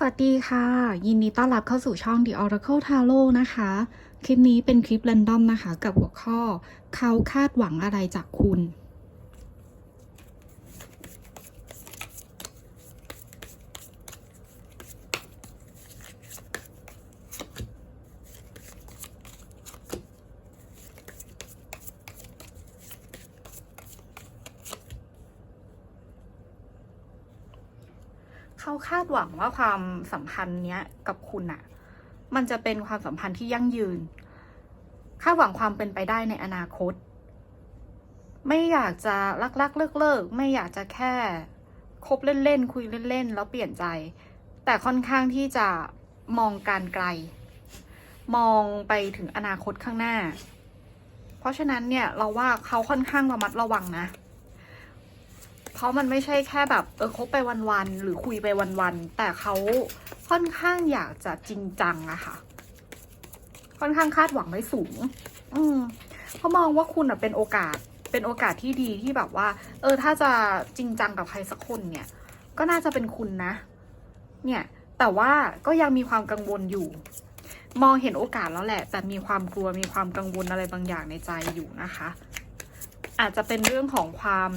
สวัสดีค่ะ ยินดีต้อนรับเข้าสู่ช่อง The Oracle Tarot นะคะ คลิปนี้เป็นคลิปเรนดอมนะคะ กับหัวข้อ เขาคาดหวังอะไรจากคุณ เขาคาดหวังว่าความสัมพันธ์เนี้ยกับคุณอะมันจะเป็นความสัมพันธ์ที่ยั่งยืน คาดหวังความเป็นไปได้ในอนาคต ไม่อยากจะลักลักเลิกเลิกๆ ไม่อยากจะแค่คบเล่นๆ คุยเล่นๆ แล้วเปลี่ยนใจ แต่ค่อนข้างที่จะมองการไกล มองไปถึงอนาคตข้างหน้า เพราะฉะนั้นเนี่ยเราว่าเขาค่อนข้างระมัดระวังนะ เพราะมันไม่ใช่แค่แบบเออคบไปวันๆหรือคุยไปวันๆแต่เขาค่อนข้างอยากจะจริงจังอะค่ะ ค่อนข้างคาดหวังไว้สูง อืมเขามองว่าคุณอะเป็นโอกาส เป็นโอกาสที่ดีที่แบบว่า เออ ถ้าจะจริงจังกับใครสักคนเนี่ย ก็น่าจะเป็นคุณนะ เนี่ย แต่ว่าก็ยังมีความกังวลอยู่ มองเห็นโอกาสแล้วแหละ แต่มีความกลัวมีความกังวลอะไรบางอย่างในใจอยู่นะคะ อาจจะเป็นเรื่องของความ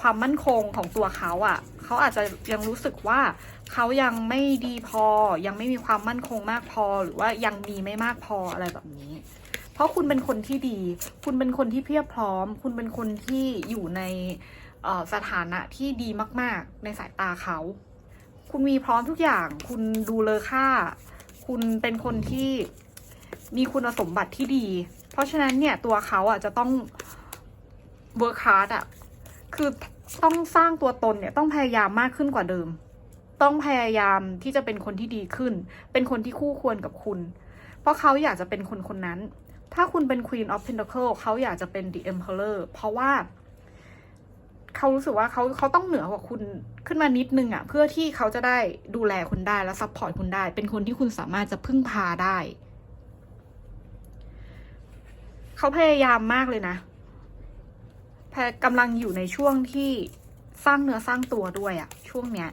ความมั่นคงของตัวเขาอะ่ะเขาอาจจะยังรู้สึกว่าเขายังไม่ดีพอ ยังไม่มีความมั่นคงมากพอ หรือว่ายังมีไม่มากพออะไรแบบนี้ เพราะคุณเป็นคนที่ดี คุณเป็นคนที่เพียบพร้อม คุณเป็นคนที่อยู่ในสถานะที่ดีมาก ๆ ในสายตาเขา คุณมีพร้อมทุกอย่าง คุณดูเลอค่า คุณเป็นคนที่มีคุณสมบัติที่ดี เพราะฉะนั้นเนี่ยตัวเขาอะจะต้องเวิร์คฮาร์ดอะ คือต้องสร้างตัวตนเนี่ยต้องพยายามมากขึ้นกว่าเดิม ต้องพยายามที่จะเป็นคนที่ดีขึ้น เป็นคนที่คู่ควรกับคุณ เพราะเขาอยากจะเป็นคนคนนั้น ถ้าคุณเป็น Queen of Pentacle เขาอยากจะเป็น The Emperor เพราะว่าเขารู้สึกว่าเขาเขาต้องเหนือกว่าคุณขึ้นมานิดนึงอะ่ะ เพื่อที่เขาจะได้ดูแลคุณได้และซัพพอร์ตคุณได้ เป็นคนที่คุณสามารถจะพึ่งพาได้ เขาพยายามมากเลยนะ รกำลังอยู่ในช่วงที่สร้างเนื้อสร้างตัวด้วยอะช่วงเนี้ย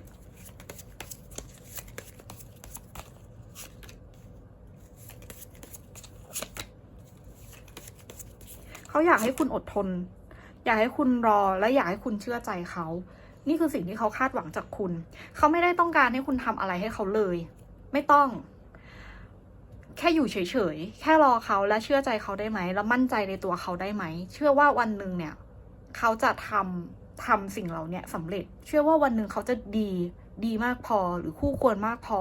เขาอยากให้คุณอดทน อยากให้คุณรอและอยากให้คุณเชื่อใจเขา นี่คือสิ่งที่เขาคาดหวังจากคุณ เขาไม่ได้ต้องการให้คุณทำอะไรให้เขาเลย ไม่ต้อง แค่อยู่เฉยๆ แค่รอเขาและเชื่อใจเขาได้ไหม แล้วมั่นใจในตัวเขาได้ไหม เชื่อว่าวันหนึ่งเนี่ย เขาจะทำทำสิ่งเหล่านี้สำเร็จ เชื่อว่าวันหนึ่งเขาจะดีดีมากพอหรือคู่ควรมากพอ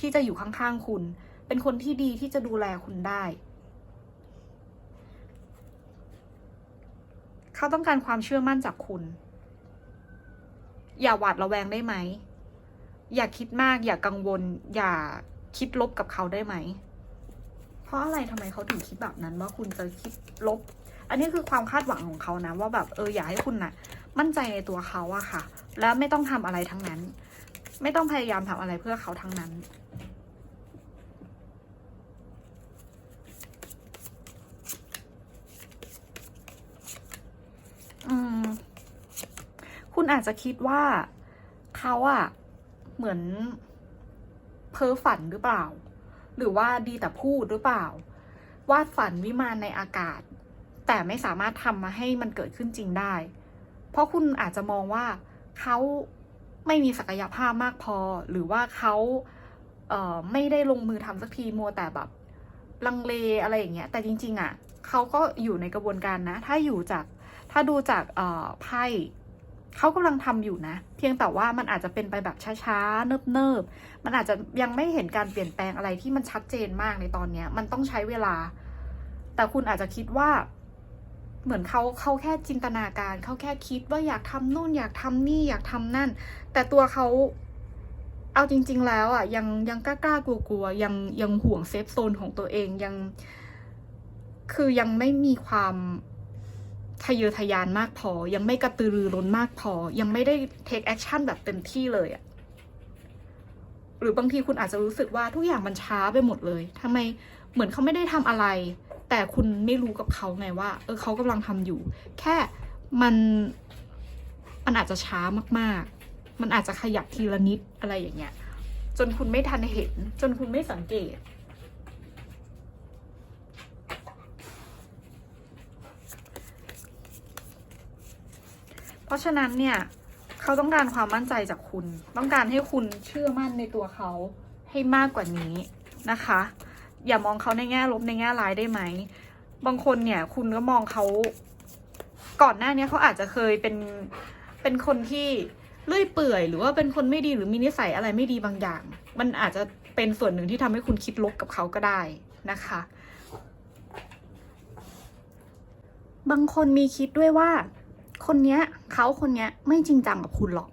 ที่จะอยู่ข้างๆคุณ เป็นคนที่ดีที่จะดูแลคุณได้ เขาต้องการความเชื่อมั่นจากคุณ อย่าหวาดระแวงได้ไหม อย่าคิดมาก อย่ากังวล อย่าคิดลบกับเขาได้ไหม เพราะอะไรทำไมเขาถึงคิดแบบนั้นว่าคุณจะคิดลบ อันนี้คือความคาดหวังของเขานะว่าแบบเอออยากให้คุณนะ่ะ มั่นใจในตัวเขาอะค่ะ แล้วไม่ต้องทำอะไรทั้งนั้น ไม่ต้องพยายามทำอะไรเพื่อเขาทั้งนั้นอืมคุณอาจจะคิดว่าเขาอะเหมือนเพ้อฝันหรือเปล่า หรือว่าดีแต่พูดหรือเปล่า วาดฝันวิมานในอากาศ แต่ไม่สามารถทำมาให้มันเกิดขึ้นจริงได้ เพราะคุณอาจจะมองว่าเขาไม่มีศักยภาพมากพอ หรือว่าเขาเไม่ได้ลงมือทำสักทีมัวแต่แบบลังเลอะไรอย่างเงี้ย แต่จริง ๆอะเขาก็อยู่ในกระบวนการนะ ถ้าอยู่จากถ้าดูจากไพ่ เขากำลังทำอยู่นะ เพียงแต่ว่ามันอาจจะเป็นไปแบบช้าๆ เนิบๆ มันอาจจะยังไม่เห็นการเปลี่ยนแปลงอะไรที่มันชัดเจนมากในตอนเนี้ย มันต้องใช้เวลา แต่คุณอาจจะคิดว่า เหมือนเขาเขาแค่จินตนาการ เขาแค่คิดว่าอยากทำนู่น อยากทำนี่อยากทำนั่น แต่ตัวเขาเอาจริง ๆ แล้วอะยังยังกล้าๆกลัวๆยังยังห่วงเซฟโซนของตัวเองยัง คือยังไม่มีความ ทะเยอทะยานมากพอ ยังไม่กระตือรือร้นมากพอ ยังไม่ได้เทคแอคชั่นแบบเต็มที่เลยอะหรือบางทีคุณอาจจะรู้สึกว่าทุกอย่างมันช้าไปหมดเลยทำไมเหมือนเขาไม่ได้ทำอะไร แต่คุณไม่รู้กับเขาไงว่า เออเขากำลังทำอยู่ แค่มันมันอาจจะช้ามากๆ มันอาจจะขยับทีละนิดอะไรอย่างเงี้ย จนคุณไม่ทันเห็น จนคุณไม่สังเกต เพราะฉะนั้นเนี่ยเขาต้องการความมั่นใจจากคุณ ต้องการให้คุณเชื่อมั่นในตัวเขาให้มากกว่านี้นะคะ อย่ามองเขาในแง่ลบในแง่ร้ายได้ไหม บางคนเนี่ยคุณก็มองเขาก่อนหน้านี้เขาอาจจะเคยเป็นเป็นคนที่เลื่อยเปื่อย หรือว่าเป็นคนไม่ดีหรือมีนิสัยอะไรไม่ดีบางอย่าง มันอาจจะเป็นส่วนหนึ่งที่ทำให้คุณคิดลบกับเขาก็ได้นะคะ บางคนมีคิดด้วยว่า คนเนี้ยเขาคนเนี้ยไม่จริงจังกับคุณหรอก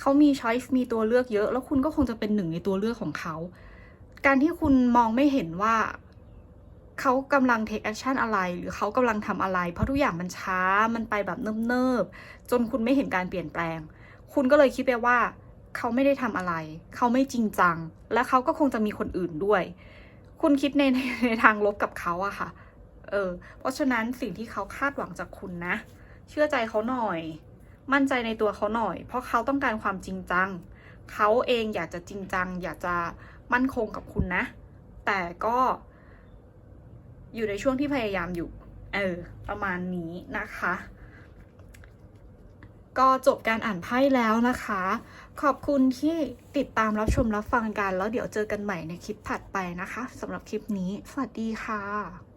เขามีช้อยส์มีตัวเลือกเยอะ แล้วคุณก็คงจะเป็นหนึ่งในตัวเลือกของเขา การที่คุณมองไม่เห็นว่าเขากำลัง take action อะไร หรือเขากำลังทำอะไร เพราะทุกอย่างมันช้ามันไปแบบเนิบๆ จนคุณไม่เห็นการเปลี่ยนแปลง คุณก็เลยคิดไปว่า เขาไม่ได้ทำอะไร เขาไม่จริงจัง และเขาก็คงจะมีคนอื่นด้วย คุณคิดในในในทางลบกับเขาอะค่ะ เออ เพราะฉะนั้นสิ่งที่เขาคาดหวังจากคุณนะ เชื่อใจเขาหน่อย มั่นใจในตัวเขาหน่อย เพราะเขาต้องการความจริงจัง เขาเองอยากจะจริงจัง อยากจะมั่นคงกับคุณนะ แต่ก็อยู่ในช่วงที่พยายามอยู่ เออ ประมาณนี้นะคะ ก็จบการอ่านไพ่แล้วนะคะ ขอบคุณที่ติดตามรับชมรับฟังกัน แล้วเดี๋ยวเจอกันใหม่ในคลิปถัดไปนะคะสำหรับคลิปนี้ สวัสดีค่ะ